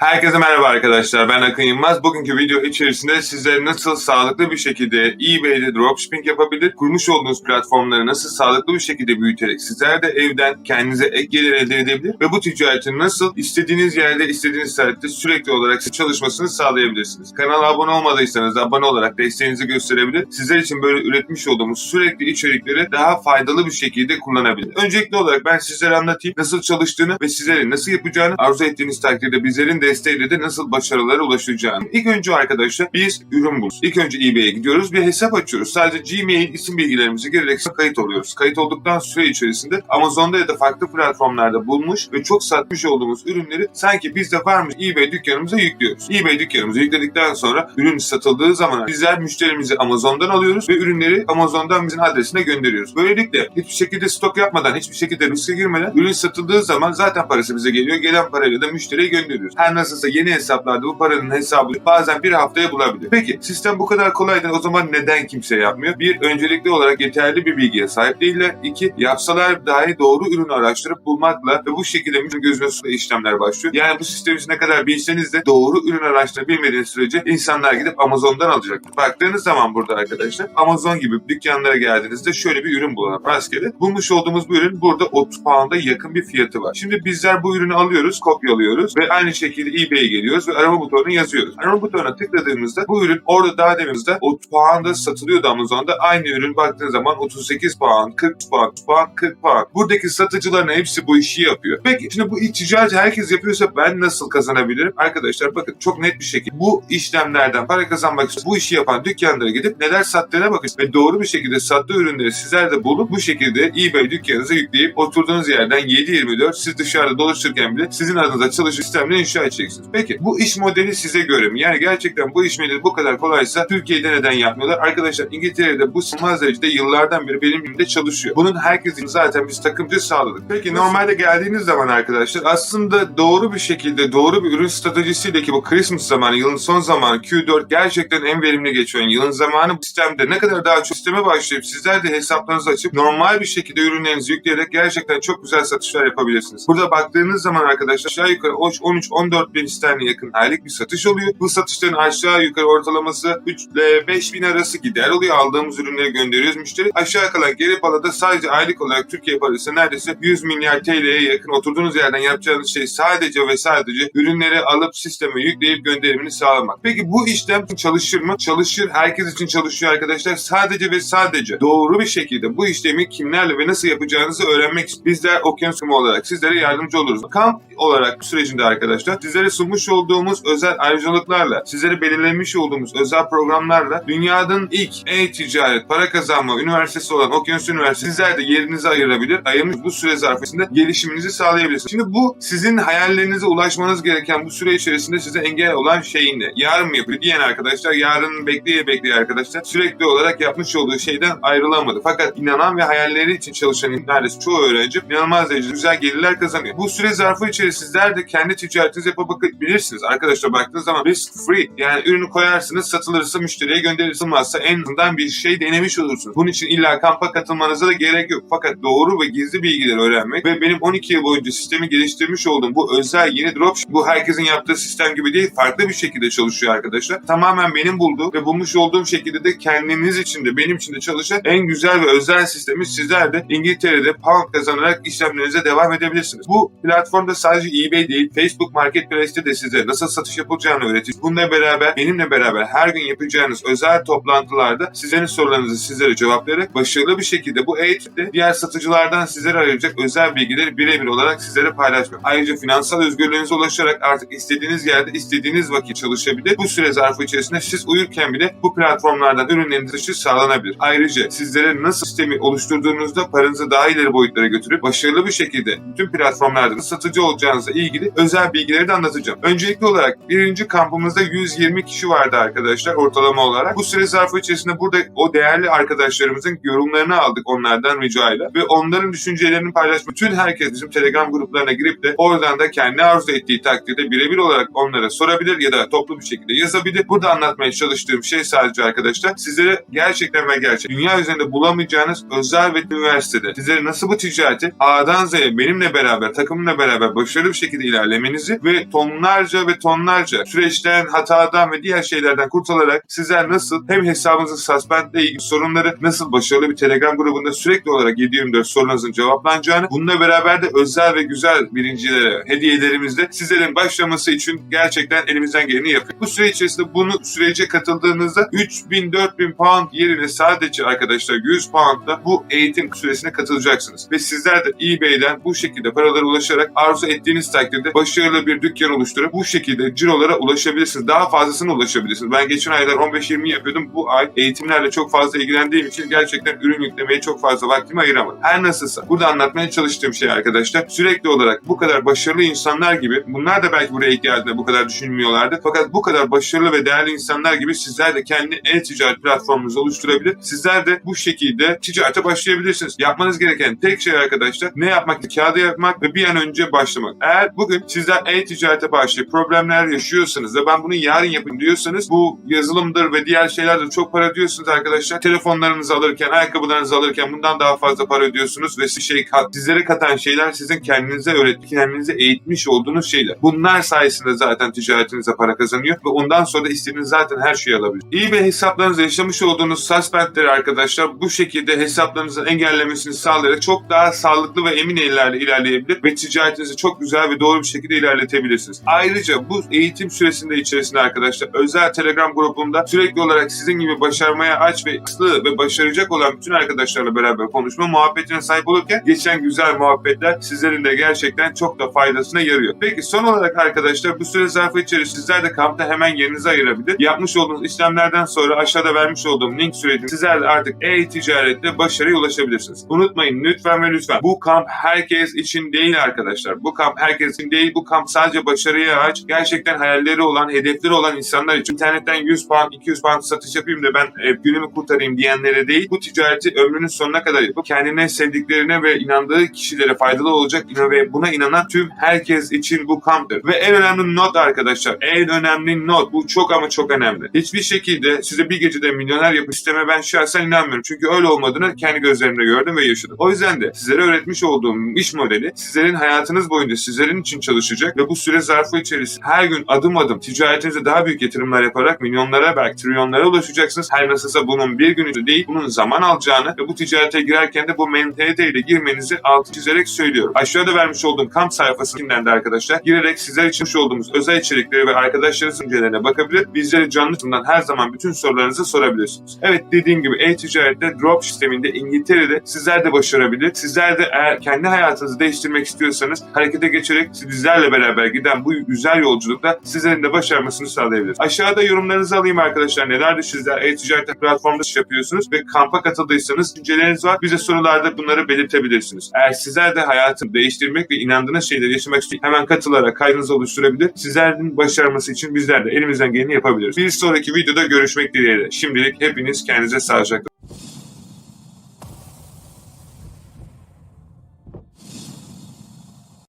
Herkese merhaba arkadaşlar. Ben Akın Yılmaz. Bugünkü video içerisinde sizlere nasıl sağlıklı bir şekilde eBay'de dropshipping yapabilir, kurmuş olduğunuz platformları nasıl sağlıklı bir şekilde büyüterek sizler de evden kendinize ek gelir elde edebilir ve bu ticaretin nasıl istediğiniz yerde, istediğiniz saatte sürekli olarak çalışmasını sağlayabilirsiniz. Kanala abone olmadıysanız abone olarak desteğinizi gösterebilir. Sizler için böyle üretmiş olduğumuz sürekli içerikleri daha faydalı bir şekilde kullanabilir. Öncelikli olarak ben sizlere anlatayım nasıl çalıştığını ve sizlerin nasıl yapacağını arzu ettiğiniz takdirde bizlerin desteğiyle de nasıl başarılara ulaşacağını. İlk önce arkadaşlar biz ürün buluyoruz. İlk önce eBay'e gidiyoruz bir hesap açıyoruz. Sadece Gmail isim bilgilerimizi girerek kayıt oluyoruz. Kayıt olduktan süre içerisinde Amazon'da ya da farklı platformlarda bulmuş ve çok satmış olduğumuz ürünleri sanki bizde varmış eBay dükkanımıza yüklüyoruz. eBay dükkanımıza yükledikten sonra ürün satıldığı zaman bizler müşterimizi Amazon'dan alıyoruz ve ürünleri Amazon'dan bizim adresine gönderiyoruz. Böylelikle hiçbir şekilde stok yapmadan, hiçbir şekilde riske girmeden ürün satıldığı zaman zaten parası bize geliyor. Gelen parayla da müşteriye gönderiyoruz. Her nasılsa yeni hesaplarda bu paranın hesabı bazen bir haftaya bulabilir. Peki sistem bu kadar kolaydı o zaman neden kimse yapmıyor? Bir, öncelikli olarak yeterli bir bilgiye sahip değiller. İki, yapsalar dahi doğru ürünü araştırıp bulmakla ve bu şekilde müşterinin gözüne suda işlemler başlıyor. Yani bu sistemi ne kadar bilseniz de doğru ürün araştırabilmediğiniz sürece insanlar gidip Amazon'dan alacaktır. Baktığınız zaman burada arkadaşlar Amazon gibi dükkanlara geldiğinizde şöyle bir ürün bulalım rastgele. Bulmuş olduğumuz bu ürün burada 30 pound'a yakın bir fiyatı var. Şimdi bizler bu ürünü alıyoruz, kopyalıyoruz ve aynı şekilde eBay'e geliyoruz ve arama butonunu yazıyoruz. Arama butonuna tıkladığımızda bu ürün orada daha deminizde 30 pound'a satılıyordu Amazon'da. Aynı ürün baktığınız zaman 38 pound, 40 pound, pound, 40 pound. Buradaki satıcıların hepsi bu işi yapıyor. Peki şimdi bu iç ticareti herkes yapıyorsa ben nasıl kazanabilirim? Arkadaşlar bakın çok net bir şekilde bu işlemlerden para kazanmak için bu işi yapan dükkanlara gidip neler sattığına bakın ve doğru bir şekilde sattığı ürünleri sizler de bulup bu şekilde eBay dükkanınıza yükleyip oturduğunuz yerden 7-24 siz dışarıda dolaşırken bile sizin adınıza çalışır sistemleri inşa edeceksiniz. Peki bu iş modeli size göre mi? Yani gerçekten bu iş modeli bu kadar kolaysa Türkiye'de neden yapmıyorlar? Arkadaşlar İngiltere'de bu sınırmaz derecede yıllardan beri benim elimde çalışıyor. Bunun herkesin zaten biz takımcı sağladık. Peki normalde geldiğiniz zaman arkadaşlar aslında doğru bir şekilde doğru bir ürün stratejisiyle ki bu Christmas zamanı, yılın son zamanı Q4 gerçekten en verimli geçiyor. Yani yılın zamanı bu sistemde ne kadar daha çok sisteme başlayıp sizler de hesaplarınızı açıp normal bir şekilde ürünlerinizi yükleyerek gerçekten çok güzel satışlar yapabilirsiniz. Burada baktığınız zaman arkadaşlar aşağı yukarı 13-14 bin sterlin yakın aylık bir satış oluyor. Bu satışların aşağı yukarı ortalaması 3 ile 5 bin arası gider oluyor. Aldığımız ürünleri gönderiyoruz müşteri. Aşağı kalan geri palada sadece aylık olarak Türkiye parası neredeyse 100 milyar TL'ye yakın oturduğunuz yerden yapacağınız şey sadece ve sadece ürünleri alıp sisteme yükleyip gönderimini sağlamak. Peki bu işlem çalışır mı? Çalışır. Herkes için çalışıyor arkadaşlar. Sadece ve sadece doğru bir şekilde bu işlemi kimlerle ve nasıl yapacağınızı öğrenmek için bizler Okyanus olarak sizlere yardımcı oluruz. Kamp olarak sürecinde arkadaşlar sizlere sunmuş olduğumuz özel ayrıcalıklarla, sizlere belirlemiş olduğumuz özel programlarla dünyanın ilk e-ticaret, para kazanma üniversitesi olan Okyanus Üniversitesi sizler de yerinizi ayırabilir. Ayırmış bu süre zarfında gelişiminizi sağlayabilirsiniz. Şimdi bu sizin hayallerinize ulaşmanız gereken bu süre içerisinde size engel olan şey ne? Yarın mı yapıyor diyen arkadaşlar yarın bekleye bekleye arkadaşlar sürekli olarak yapmış olduğu şeyden ayrılamadı. Fakat inanan ve hayalleri için çalışan neredeyse çoğu öğrenci inanılmaz derecede güzel gelirler kazanıyor. Bu süre zarfı içerisinde sizler de kendi ticaretinizi yapabilirsiniz. Arkadaşlar baktığınız zaman risk free yani ürünü koyarsınız satılırsa müşteriye gönderilmezse en azından bir şey denemiş olursunuz. Bunun için illa kampa katılmanıza da gerek yok. Fakat doğru ve gizli bilgileri öğrenmek ve benim 12 yıl boyunca sistemi geliştirmiş olduğum bu özel yeni dropship bu herkesin yaptığı sistem gibi değil farklı bir şekilde çalışıyor arkadaşlar. Tamamen benim bulduğum ve bulmuş olduğum şekilde de kendiniz için de benim için de çalışan en güzel ve özel sistemi sizler de İngiltere'de pound kazanarak işlemlerinize devam edebilirsiniz. Bu platformda sadece eBay değil Facebook Marketplace'te de size nasıl satış yapılacağını öğretir. Bununla beraber benimle beraber her gün yapacağınız özel toplantılarda sizlerin sorularınızı sizlere cevaplayarak başarılı bir şekilde bu eğitimde diğer satıcılardan sizlere arayacak özel bilgileri birebir olarak sizlere paylaşmak. Ayrıca finansal özgürlüğünüze ulaşarak artık istediğiniz yerde istediğiniz vakit çalışabilir. Bu süre zarfı içerisinde siz uyurken bile bu platformlardan ürünleriniz dışı sağlanabilir. Ayrıca sizlere nasıl sistemi oluşturduğunuzda paranızı daha ileri boyutlara götürüp başarılı bir şekilde bütün platformlarda satıcı olacağınızla ilgili özel bilgileri de anlatacağım. Öncelikli olarak birinci kampımızda 120 kişi vardı arkadaşlar ortalama olarak. Bu süre zarfı içerisinde burada o değerli arkadaşlarımızın yorumlarını aldık onlardan ricayla ve onların düşüncelerini paylaşmak. Bütün herkes bizim Telegram gruplarına girip de oradan da kendi arzu ettiği takdirde birebir olarak onlara sorabilir ya da toplu bir şekilde yazabilir. Burada anlatmaya çalıştığım şey sadece arkadaşlar sizlere gerçekten ve gerçek dünya üzerinde bulamayacağınız özel ve üniversitede sizlere nasıl bu ticareti A'dan Z'ye benimle beraber takımımla beraber başarılı bir şekilde ilerlemenizi ve tonlarca ve tonlarca süreçten, hatadan ve diğer şeylerden kurtularak sizler nasıl hem hesabınızın suspendle ilgili sorunları nasıl başarılı bir Telegram grubunda sürekli olarak 7-24 sorunuzun cevaplanacağını bununla beraber de özel ve güzel birincilere hediyelerimizle sizlerin başlaması için gerçekten elimizden geleni yapıyoruz. Bu süre içerisinde bunu sürece katıldığınızda 3000-4000 pound yerine sadece arkadaşlar 100 poundla bu eğitim süresine katılacaksınız. Ve sizler de eBay'den bu şekilde paralara ulaşarak arzu ettiğiniz takdirde başarılı bir dükkan oluşturup bu şekilde cirolara ulaşabilirsiniz. Daha fazlasına ulaşabilirsiniz. Ben geçen aylar 15-20 yapıyordum. Bu ay eğitimlerle çok fazla ilgilendiğim için gerçekten ürün yüklemeye çok fazla vaktimi ayıramadım. Her nasılsa burada anlatmaya çalıştığım şey arkadaşlar sürekli olarak bu kadar başarılı insanlar gibi bunlar da belki buraya geldiğinde bu kadar düşünmüyorlardı. Fakat bu kadar başarılı ve değerli insanlar gibi sizler de kendi e-ticaret platformunuzu oluşturabilir. Sizler de bu şekilde ticarete başlayabilirsiniz. Yapmanız gereken tek şey arkadaşlar ne yapmak? Kağıda yapmak ve bir an önce başlamak. Eğer bugün sizler e-ticarete başlayıp problemler yaşıyorsanız ve ben bunu yarın yapayım diyorsanız bu yazılımdır ve diğer şeylerdir çok para ödüyorsunuz arkadaşlar. Telefonlarınızı alırken, ayakkabılarınızı alırken bundan daha fazla para ödüyorsunuz ve şey sizlere katan şeyler sizin kendinize öğret, kendinize eğitmiş olduğunuz şeyler. Bunlar sayesinde zaten ticaretinize para kazanıyor ve ondan sonra da istediğiniz zaten her şeyi alabilirsiniz. İyi ve hesaplarınızda yaşamış olduğunuz suspendleri arkadaşlar bu şekilde hesaplarınızın engellemesini sağlayarak çok daha sağlıklı ve emin ellerle ilerleyebilir ve ticaretinizi çok güzel ve doğru bir şekilde ilerletebilirsiniz. Ayrıca bu eğitim süresinde içerisinde arkadaşlar özel Telegram grubunda sürekli olarak sizin gibi başarmaya aç ve hırslı ve başaracak olan bütün arkadaşlarla beraber konuşma muhabbetine sahip olurken geçen güzel muhabbetler sizlerin de gerçekten çok da faydasına yarıyor. Peki son olarak arkadaşlar bu süre zarfı içerisinde sizler de kampta hemen yerinizi ayırabilir. Yapmış olduğunuz işlemlerden sonra aşağıda vermiş olduğum link sürecinde sizler de artık e-ticarette başarıya ulaşabilirsiniz. Unutmayın lütfen ve lütfen bu kamp herkes için değil arkadaşlar. Bu kamp herkes için değil. Bu kamp sadece başarıya aç. Gerçekten hayalleri olan, hedefleri olan insanlar için. İnternetten 100 pound, 200 pound satış yapayım da ben e, günümü kurtarayım diyenlere değil. Bu ticareti ömrünün sonuna kadar yapıp kendine sevdiklerine ve inandığı kişilere faydalı olacak ve buna inanan tüm herkes için bu kamptır. Ve en önemli not arkadaşlar. En önemli not. Bu çok ama çok önemli. Hiçbir şekilde size bir gecede milyoner yapı sisteme ben şahsen inanmıyorum. Çünkü öyle olmadığını kendi gözlerimle gördüm ve yaşadım. O yüzden de sizlere öğretmiş olduğum iş modeli sizlerin hayatınız boyunca sizlerin için çalışacak ve bu süre zarfı içerisinde her gün adım adım ticaretinize daha büyük yatırımlar yaparak milyonlara belki trilyonlara ulaşacaksınız. Her nasılsa bunun bir günü değil bunun zaman alacağını ve bu ticarete girerken de bu mentaliteyle girmenizi altı çizerek söylüyorum. Aşağıda vermiş olduğum kamp sayfasından da arkadaşlar girerek sizler için olduğumuz özel içerikleri ve arkadaşlarınızın incelerine bakabilir. Bizlere canlı sunulan her zaman bütün sorularınızı sorabilirsiniz. Evet dediğim gibi e-ticarette drop sisteminde İngiltere'de sizler de başarabilir. Sizler de eğer kendi hayatınızı değiştirmek istiyorsanız harekete geçerek bizlerle beraber giden bu güzel yolculukta sizlerin de başarmasını sağlayabiliriz. Aşağıda yorumlarınızı alayım arkadaşlar. Nelerdir sizler e-ticaret platformda iş yapıyorsunuz ve kampa katıldıysanız düşünceleriniz var. Bize sorularda bunları belirtebilirsiniz. Eğer sizler de hayatını değiştirmek ve inandığınız şeyleri yaşamak için hemen katılarak kaydınızı oluşturabilir. Sizlerin başarması için bizler de elimizden geleni yapabiliriz. Bir sonraki videoda görüşmek dileğiyle. Şimdilik hepiniz kendinize sağlıcakla